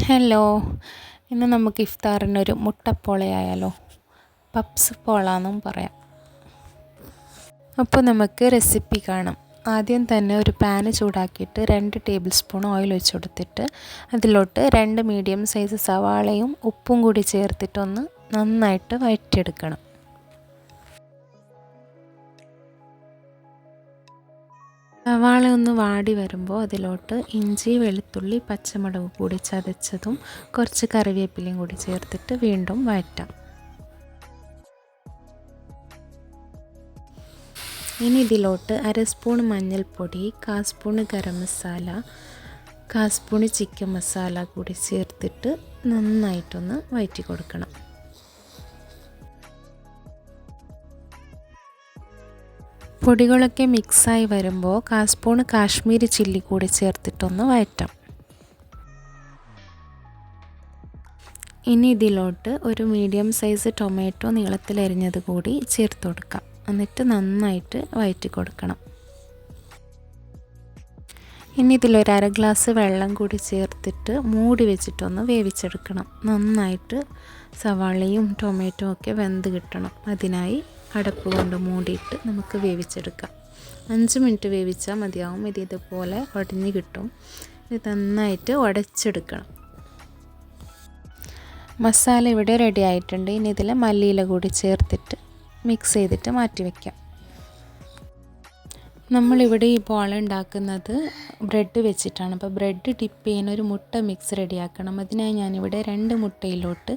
Hello ഇന്ന് നമുക്ക് ഇഫ്താറിനൊരു മുട്ടപ്പോളയായാലോ. Puffs പോള എന്നും പറയാം. അപ്പോൾ നമുക്ക് റെസിപ്പി കാണാം. ആദ്യം തന്നെ ഒരു പാന് ചൂടാക്കിയിട്ട് രണ്ട് ടേബിൾ സ്പൂൺ ഓയിൽ ഒഴിച്ച് കൊടുത്തിട്ട് അതിലോട്ട് രണ്ട് മീഡിയം സൈസ് സവാളയും ഉപ്പും കൂടി ചേർത്തിട്ടൊന്ന് നന്നായിട്ട് വഴറ്റിയെടുക്കണം സവാള ഒന്ന് വാടി വരുമ്പോൾ അതിലോട്ട് ഇഞ്ചി വെളുത്തുള്ളി പച്ചമുളക് കൂടി ചതച്ചതും കുറച്ച് കറിവേപ്പിലയും കൂടി ചേർത്തിട്ട് വീണ്ടും വഴറ്റാം. ഇനി ഇതിലോട്ട് അര സ്പൂൺ മഞ്ഞൾപ്പൊടി കാ സ്പൂൺ ഗരം മസാല കാ സ്പൂൺ ചിക്കൻ മസാല കൂടി ചേർത്തിട്ട് നന്നായിട്ടൊന്ന് വഴറ്റി കൊടുക്കണം. പൊടികളൊക്കെ മിക്സായി വരുമ്പോൾ കാസ്പൂൺ കാശ്മീരി ചില്ലി കൂടി ചേർത്തിട്ടൊന്ന് വഴറ്റാം. ഇനി ഇതിലോട്ട് ഒരു മീഡിയം സൈസ് ടൊമാറ്റോ നീളത്തിലരിഞ്ഞത് കൂടി ചേർത്ത് കൊടുക്കാം. എന്നിട്ട് നന്നായിട്ട് വയറ്റി കൊടുക്കണം. ഇനി ഇതിലൊരു അര ഗ്ലാസ് വെള്ളം കൂടി ചേർത്തിട്ട് മൂടി വെച്ചിട്ടൊന്ന് വേവിച്ചെടുക്കണം. നന്നായിട്ട് സവാളയും ടൊമാറ്റോ ഒക്കെ വെന്ത് കിട്ടണം. അതിനായി അടപ്പ് കൊണ്ട് മൂടിയിട്ട് നമുക്ക് വേവിച്ചെടുക്കാം. അഞ്ച് മിനിറ്റ് വേവിച്ചാൽ മതിയാവും. ഇത് ഇതുപോലെ ഉടഞ്ഞ് കിട്ടും. ഇത് നന്നായിട്ട് ഉടച്ചെടുക്കണം. മസാല ഇവിടെ റെഡി ആയിട്ടുണ്ട്. ഇനി ഇതിൽ മല്ലിയില കൂടി ചേർത്തിട്ട് മിക്സ് ചെയ്തിട്ട് മാറ്റി വയ്ക്കാം നമ്മളിവിടെ ഈ പോള ഉണ്ടാക്കുന്നത് ബ്രെഡ് വെച്ചിട്ടാണ്. അപ്പോൾ ബ്രെഡ് ഡിപ്പ് ചെയ്യുന്ന ഒരു മുട്ട മിക്സ് റെഡിയാക്കണം. അതിനായി ഞാനിവിടെ രണ്ട് മുട്ടയിലോട്ട്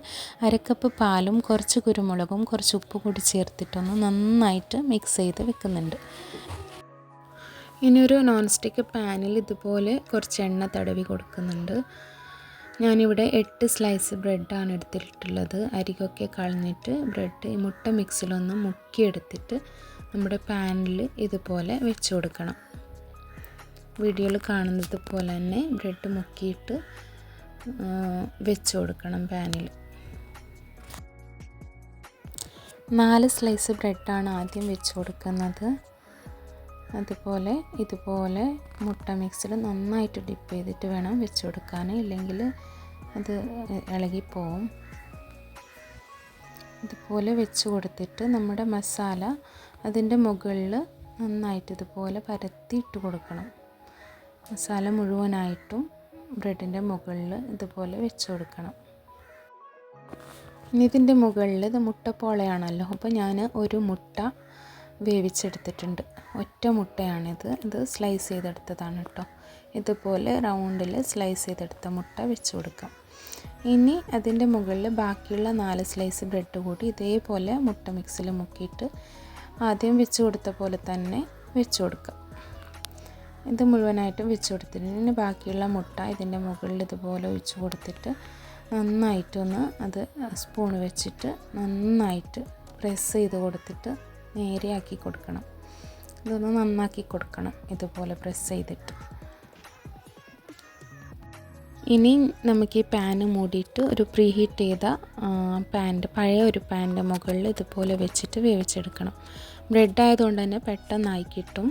അരക്കപ്പ് പാലും കുറച്ച് കുരുമുളകും കുറച്ച് ഉപ്പ് കൂടി ചേർത്തിട്ടൊന്ന് നന്നായിട്ട് മിക്സ് ചെയ്ത് വെക്കുന്നുണ്ട്. ഇനി ഒരു നോൺ സ്റ്റിക്ക് പാനിൽ ഇതുപോലെ കുറച്ച് എണ്ണ തടവി കൊടുക്കുന്നുണ്ട്. ഞാനിവിടെ എട്ട് സ്ലൈസ് ബ്രെഡാണ് എടുത്തിട്ടുള്ളത്. അരികൊക്കെ കളഞ്ഞിട്ട് ബ്രെഡ് ഈ മുട്ട മിക്സിലൊന്ന് മുക്കിയെടുത്തിട്ട് നമ്മുടെ പാനിൽ ഇതുപോലെ വെച്ച് കൊടുക്കണം. വീഡിയോയിൽ കാണുന്നത് പോലെ തന്നെ ബ്രെഡ് മുക്കിയിട്ട് വെച്ച് കൊടുക്കണം പാനിൽ. നാല് സ്ലൈസ് ബ്രെഡാണ് ആദ്യം വെച്ച് കൊടുക്കുന്നത്. അതുപോലെ ഇതുപോലെ മുട്ട മിക്സിൽ നന്നായിട്ട് ഡിപ്പ് ചെയ്തിട്ട് വേണം വെച്ച് കൊടുക്കാൻ. ഇല്ലെങ്കിൽ അത് ഇളകിപ്പോവും. ഇതുപോലെ വെച്ച് കൊടുത്തിട്ട് നമ്മുടെ മസാല അതിന്റെ മുകളിൽ നന്നായിട്ട് ഇതുപോലെ പരത്തിയിട്ട് കൊടുക്കണം. മസാല മുഴുവനായിട്ടും ബ്രെഡിന്റെ മുകളിൽ ഇതുപോലെ വെച്ച് കൊടുക്കണം. ഇനി ഇതിന്റെ മുകളിൽ ഇത് മുട്ടപ്പോളയാണല്ലോ അപ്പോൾ ഞാൻ ഒരു മുട്ട വേവിച്ചെടുത്തിട്ടുണ്ട്. ഒറ്റ മുട്ടയാണിത്. ഇത് സ്ലൈസ് ചെയ്തെടുത്തതാണ് കേട്ടോ. ഇതുപോലെ റൗണ്ടിൽ സ്ലൈസ് ചെയ്തെടുത്ത മുട്ട വെച്ച് കൊടുക്കാം. ഇനി അതിന്റെ മുകളിൽ ബാക്കിയുള്ള നാല് സ്ലൈസ് ബ്രെഡ് കൂടി ഇതേപോലെ മുട്ട മിക്സിൽ മുക്കിയിട്ട് ആദ്യം വെച്ച് കൊടുത്ത പോലെ തന്നെ വെച്ച് കൊടുക്കുക. ഇത് മുഴുവനായിട്ടും വെച്ച് കൊടുത്തിട്ട് ഇനി ബാക്കിയുള്ള മുട്ട ഇതിന്റെ മുകളിൽ ഇതുപോലെ ഒഴിച്ച് കൊടുത്തിട്ട് നന്നായിട്ടൊന്ന് അത് സ്പൂൺ വെച്ചിട്ട് നന്നായിട്ട് പ്രസ് ചെയ്ത് കൊടുത്തിട്ട് നേരെയാക്കി കൊടുക്കണം. ഇതൊന്ന് നന്നാക്കി കൊടുക്കണം ഇതുപോലെ പ്രസ് ചെയ്തിട്ട്. ഇനി നമുക്ക് ഈ പാന് മൂടിയിട്ട് ഒരു പ്രീ ഹീറ്റ് ചെയ്ത പാന്റെ പഴയ ഒരു പാന്റെ മുകളിൽ ഇതുപോലെ വെച്ചിട്ട് വേവിച്ചെടുക്കണം. ബ്രെഡ് ആയതുകൊണ്ട് തന്നെ പെട്ടെന്നായി കിട്ടും.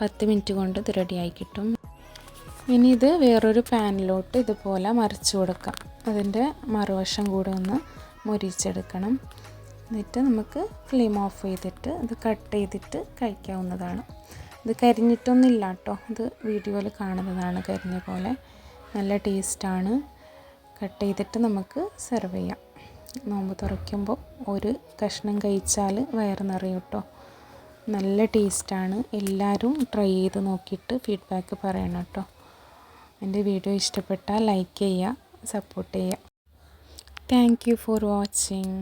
പത്ത് മിനിറ്റ് കൊണ്ട് ഇത് റെഡി ആയി കിട്ടും. ഇനി ഇത് വേറൊരു പാനിലോട്ട് ഇതുപോലെ മറിച്ച് കൊടുക്കാം. അതിന്റെ മറുവശം കൂടെ ഒന്ന് മുരിച്ചെടുക്കണം. എന്നിട്ട് നമുക്ക് ഫ്ലെയിം ഓഫ് ചെയ്തിട്ട് ഇത് കട്ട് ചെയ്തിട്ട് കഴിക്കാവുന്നതാണ്. ഇത് കരിഞ്ഞിട്ടൊന്നുമില്ല കേട്ടോ. ഇത് വീഡിയോയിൽ കാണുന്നതാണ് കരിഞ്ഞ പോലെ. നല്ല ടേസ്റ്റാണ്. കട്ട് ചെയ്തിട്ട് നമുക്ക് സെർവ് ചെയ്യാം. നോമ്പ് തുറയ്ക്കുമ്പോൾ ഒരു കഷ്ണം കഴിച്ചാൽ വയറ് നിറയും കേട്ടോ നല്ല ടേസ്റ്റാണ്. എല്ലാവരും ട്രൈ ചെയ്ത് നോക്കിയിട്ട് ഫീഡ്ബാക്ക് പറയണം കേട്ടോ എന്റെ വീഡിയോ ഇഷ്ടപ്പെട്ടാൽ ലൈക്ക് ചെയ്യുക സപ്പോർട്ട് ചെയ്യുക. Thank you for watching.